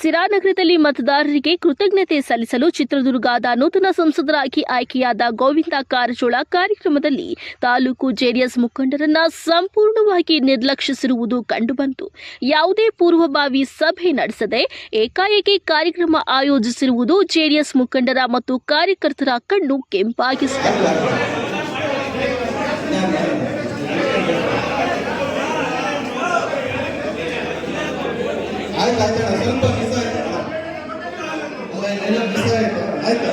ಸಿರಾನಗರದಲ್ಲಿ ಮತದಾರರಿಗೆ ಕೃತಜ್ಞತೆ ಸಲ್ಲಿಸಲು ಚಿತ್ರದುರ್ಗದ ನೂತನ ಸಂಸದರಾಗಿ ಆಯ್ಕೆಯಾದ ಗೋವಿಂದ ಕಾರಜೋಳ ಕಾರ್ಯಕ್ರಮದಲ್ಲಿ ತಾಲೂಕು ಜೆಡಿಎಸ್ ಮುಖಂಡರನ್ನ ಸಂಪೂರ್ಣವಾಗಿ ನಿರ್ಲಕ್ಷಿಸಿರುವುದು ಕಂಡುಬಂತು. ಯಾವುದೇ ಪೂರ್ವಭಾವಿ ಸಭೆ ನಡೆಸದೆ ಏಕಾಏಕಿ ಕಾರ್ಯಕ್ರಮ ಆಯೋಜಿಸಿರುವುದು ಜೆಡಿಎಸ್ ಮುಖಂಡರ ಮತ್ತು ಕಾರ್ಯಕರ್ತರ ಕಣ್ಣು ಕೆಂಪಾಗಿಸಿದೆ. ಆಯ್ತು ಆಯ್ತು ಅಣ್ಣ, ಸ್ವಲ್ಪ ಮಿಸ್ ಆಯ್ತು. ಅಲ್ಲ ಮಿಸ್ ಆಯ್ತು. ಆಯ್ತು.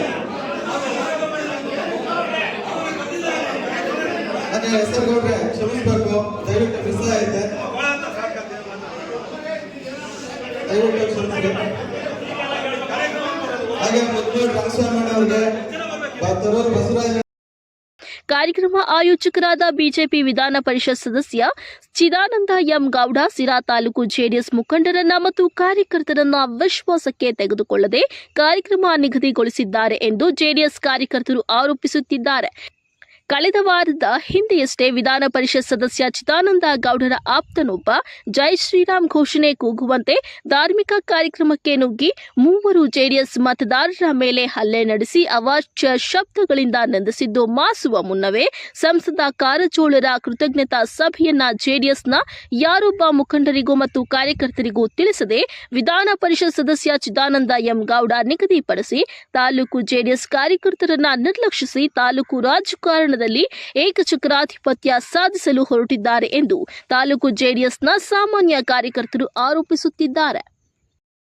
ಅದೇ ಹೆಸರು ಗೌಡ್ರೆ ಕ್ಷಮಿಸ್ಬೇಕು ದಯವಿಟ್ಟು ಮಿಸ್ ಆಯ್ತೆ. ದಯವಿಟ್ಟು ಹಾಗೆ ಮೊದಲು ಟ್ರಾನ್ಸ್ಫರ್ ಮಾಡೋರಿಗೆ ಬಸವರಾಜ. ಕಾರ್ಯಕ್ರಮ ಆಯೋಜಕರಾದ ಬಿಜೆಪಿ ವಿಧಾನ ಪರಿಷತ್ ಸದಸ್ಯ ಚಿದಾನಂದ ಎಂ ಗೌಡ, ಸಿರಾ ತಾಲೂಕು ಜೆಡಿಎಸ್ ಮುಖಂಡರನ್ನ ಮತ್ತು ಕಾರ್ಯಕರ್ತರನ್ನ ವಿಶ್ವಾಸಕ್ಕೆ ತೆಗೆದುಕೊಳ್ಳದೆ ಕಾರ್ಯಕ್ರಮ ನಿಗದಿಗೊಳಿಸಿದ್ದಾರೆ ಎಂದು ಜೆಡಿಎಸ್ ಕಾರ್ಯಕರ್ತರು ಆರೋಪಿಸುತ್ತಿದ್ದಾರೆ. ಕಳೆದ ವಾರದ ಹಿಂದೆಯಷ್ಟೇ ವಿಧಾನ ಪರಿಷತ್ ಸದಸ್ಯ ಚಿದಾನಂದ ಗೌಡರ ಆಪ್ತನೊಬ್ಬ ಜೈ ಶ್ರೀರಾಮ್ ಘೋಷಣೆ ಕೂಗುವಂತೆ ಧಾರ್ಮಿಕ ಕಾರ್ಯಕ್ರಮಕ್ಕೆ ನುಗ್ಗಿ ಮೂವರು ಜೆಡಿಎಸ್ ಮತದಾರರ ಮೇಲೆ ಹಲ್ಲೆ ನಡೆಸಿ ಅವಾಚ್ಯ ಶಬ್ದಗಳಿಂದ ನಂದಿಸಿದ್ದು ಮಾಸುವ ಮುನ್ನವೇ ಸಂಸದ ಕಾರಜೋಳರ ಕೃತಜ್ಞತಾ ಸಭೆಯನ್ನ ಜೆಡಿಎಸ್ನ ಯಾರೊಬ್ಬ ಮುಖಂಡರಿಗೂ ಮತ್ತು ಕಾರ್ಯಕರ್ತರಿಗೂ ತಿಳಿಸದೆ ವಿಧಾನ ಪರಿಷತ್ ಸದಸ್ಯ ಚಿದಾನಂದ ಎಂ ಗೌಡ ನಿಗದಿಪಡಿಸಿ ತಾಲೂಕು ಜೆಡಿಎಸ್ ಕಾರ್ಯಕರ್ತರನ್ನ ನಿರ್ಲಕ್ಷಿಸಿ ತಾಲೂಕು ರಾಜಕಾರಣದಲ್ಲಿ ಏಕಚಕ್ರಾಧಿಪತ್ಯ ಸಾಧಿಸಲು ಹೊರಟಿದ್ದಾರೆ ಎಂದು ತಾಲೂಕು ಜೆಡಿಎಸ್ನ ಸಾಮಾನ್ಯ ಕಾರ್ಯಕರ್ತರು ಆರೋಪಿಸುತ್ತಿದ್ದಾರೆ.